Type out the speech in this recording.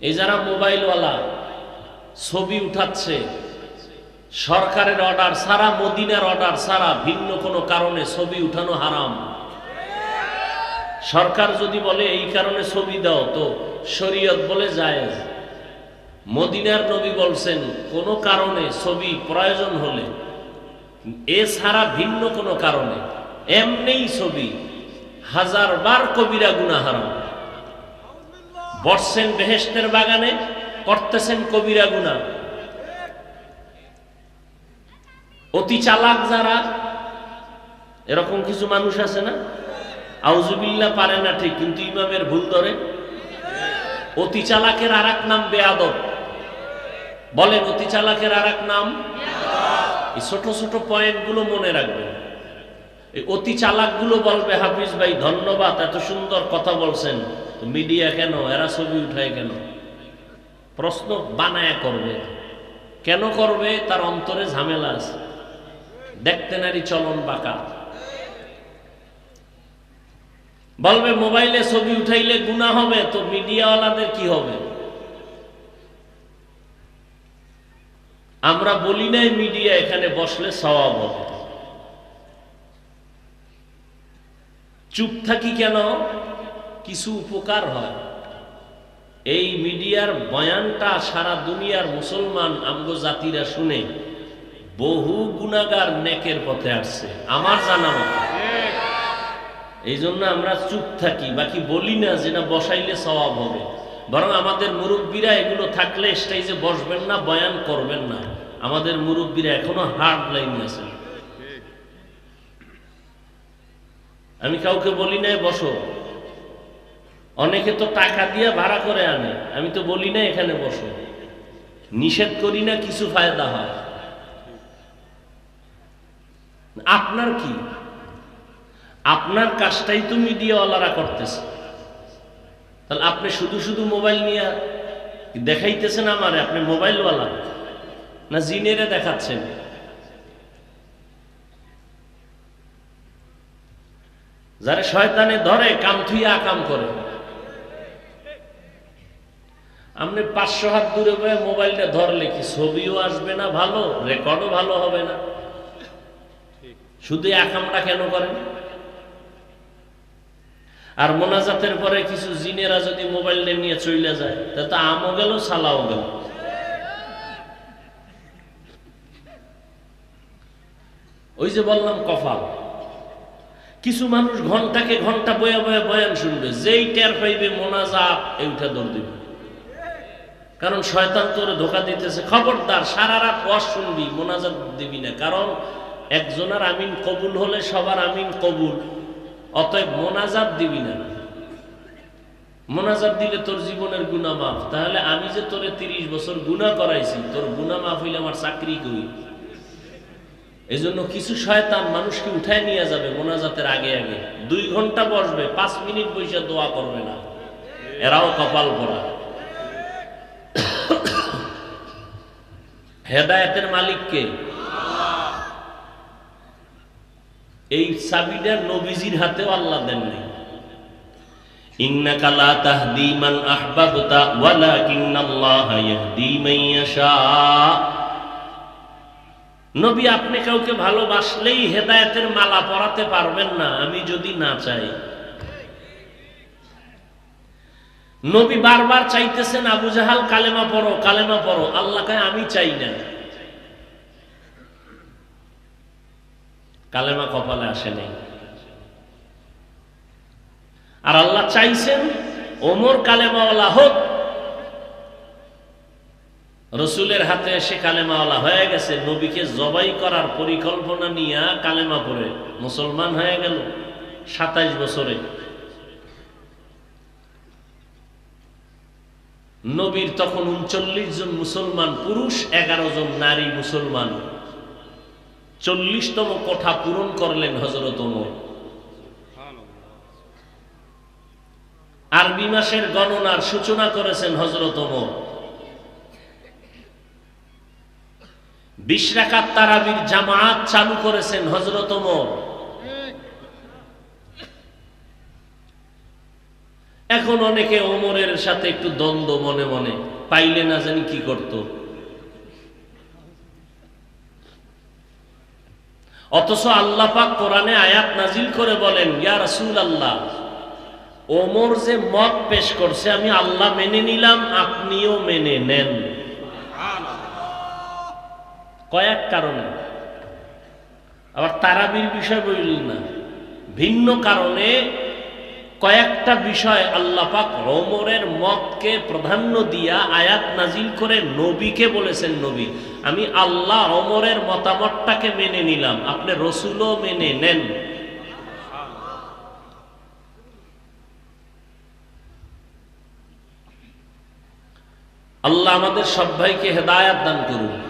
এই যারা মোবাইলওয়ালা ছবি উঠাচ্ছে, সরকারের অর্ডার সারা, মদিনার অর্ডার সারা, ভিন্ন কোনো কারণে ছবি উঠানো হারাম। সরকার যদি বলে এই কারণে ছবি দাও, তো শরীয়ত বলে জায়েজ। মদিনার নবী বলছেন, কোনো কারণে ছবি প্রয়োজন হলে এছাড়া ভিন্ন কোনো কারণে, এমনিই ছবি হাজার বার কবিরা গুণা হারাম। বসছেন বেহেস্তের বাগানে করতেছেন কবিরা গুণা। অতি চালাক যারা, এরকম কিছু মানুষ আছে না? আউজুবিল্লা পারে না ঠিক, কিন্তু ইমামের ভুল ধরে। অতি চালাকের আর নাম বেয়াদব। বলেন, অতি চালাকের আর নাম? এই ছোট ছোট পয়েন্টগুলো মনে রাখবেন। এই অতি চালাকগুলো বলবে, হাফিজ ভাই, ধন্যবাদ, এত সুন্দর কথা বলছেন। মিডিয়া কেন? এরা ছবি উঠায় কেন? প্রশ্ন বানায়া করবে। কেন করবে? তার অন্তরে ঝামেলা আছে। দেখতে নারী চলন বাঁকা। বলবে, মোবাইলে ছবি উঠাইলে গুণা হবে, তো মিডিয়াওয়ালাদের কি হবে? আমরা বলি নাই মিডিয়া এখানে বসলে সওয়াব হবে। চুপ থাকি কেন? কিছু উপকার হয়। এই মিডিয়ার বয়ানটা সারা দুনিয়ার মুসলমান আমগো জাতিরা শুনে বহু গুণাগার নেকের পথে আসছে। আমার জানা মতো। এই জন্য আমরা চুপ থাকি, বাকি বলি না যে না বসাইলে সওয়াব হবে। বরং আমাদের মুরব্বীরা এগুলো থাকলে স্টেজে বসবেন না, বয়ান করবেন না। আমাদের মুরব্বীরা এখনও হার্ড লাইন আছে। আমি কাউকে বলি নাই, বসো। অনেকে তো টাকা দিয়ে ভাড়া করে আনে। আমি তো বলি না এখানে বসো। নিষেধ করি না কিছু ফায়দা হয়। আপনার কি? আপনার কাজটাই তো মিডিয়াওয়ালারা করতেছে। তাহলে আপনি শুধু শুধু মোবাইল নিয়ে দেখাইতেছেন আমারে? আপনি মোবাইলওয়ালা? না জিনেরে দেখাচ্ছেন? যারা শয়তানে ধরে, কাম থুইয়া কাম করে। আপনি পাঁচশো হাত দূরে বয়ে মোবাইলটা ধরলে কি ছবিও আসবে না ভালো, রেকর্ডও ভালো হবে না? শুধু একামটা কেন করেন? আর মোনাজাতের পরে কিছু জিনেরা যদি মোবাইল নিয়ে চলে যায়, তা তো আমও গেল, সালাও গেল। ওই যে বললাম কফাল কিছু মানুষ ঘন্টাকে ঘণ্টা বয়া বয়া বয়ান শুনবে, যেই টের পাইবে মোনাজাত, এইটা দৌড় দিবে। কারণ শয়তান তোরে ধোকা দিতেছে। খবরদার, সারা রাত ওয়াজ শুনবি, মোনাজাত দিবি না। কারণ একজনের আমিন কবুল হলে সবার আমিন কবুল। অতএব মোনাজাত দিবি না। মোনাজাত দিলে তোর জীবনের গুণা মাফ। তাহলে আমি যে তোরে তিরিশ বছর গুণা করাইছি, তোর গুণা মাফ হইলে আমার চাকরি করি এই জন্য কিছু শয়তান মানুষকে উঠায় নিয়ে যাবে মোনাজাতের আগে আগে। দুই ঘণ্টা বসবে, পাঁচ মিনিট বসে দোয়া করবে না। এরাও কপাল ভরা। হেদায়তের মালিককে। এই চাবিটা নবীজির হাতেও আল্লাহ দেন নাই। ইন্নাকা লা তাহদি আহবাবতা ওয়ালাকিন্নাল্লাহা ইয়াহদি ইয়াশা। নবী, আপনি কাউকে ভালোবাসলেই হেদায়েতের মালা পরাতে পারবেন না। আমি যদি না চাই নবী বারবার চাইতেছেন, আবু জাহাল, কালেমা পড়ো কালেমা পড়ো। আল্লাহকে আমি চাই না। কালেমা কপালে আসে নাই। আর আল্লাহ চাইছেন, ওমর কালেমাওয়ালা হোক। রসুলের হাতে এসে কালেমাওয়ালা হয়ে গেছে। নবীকে জবাই করার পরিকল্পনা নিয়ে কালেমা পড়ে। মুসলমান হয়ে গেল সাতাইশ বছরে। নবীর তখন উনচল্লিশ জন মুসলমান পুরুষ, এগারো জন নারী মুসলমান। চল্লিশতম কোঠা পূরণ করলেন হজরত আরবি মাসের গণনার সূচনা করেছেন হজরত ওমর। বিশ রাকাত তারাবির জামাত চালু করেছেন হজরত এখন অনেকে ওমরের সাথে একটু দ্বন্দ্ব মনে মনে, পাইলে না জানি কি করত। অথচ আল্লাহ পাক কোরআনে আয়াত নাজিল করে বলেন, ইয়া রাসূল আল্লাহ ওমর যে মত পেশ করছে, আমি আল্লাহ মেনে নিলাম, আপনিও মেনে নেন। কয়েক কারণে। আবার তারাবির বিষয় বললেন না, ভিন্ন কারণে কয়েকটা বিষয় আল্লাহ পাক ওমরের মতকে প্রাধান্য দিয়া আয়াত নাজিল করে নবীকে বলেছেন, নবী, আমি আল্লাহ ওমরের মতামতটাকে মেনে নিলাম, আপনি রসুলও মেনে নেন। আল্লাহ আমাদের সব ভাইকে হেদায়াত দান করুন।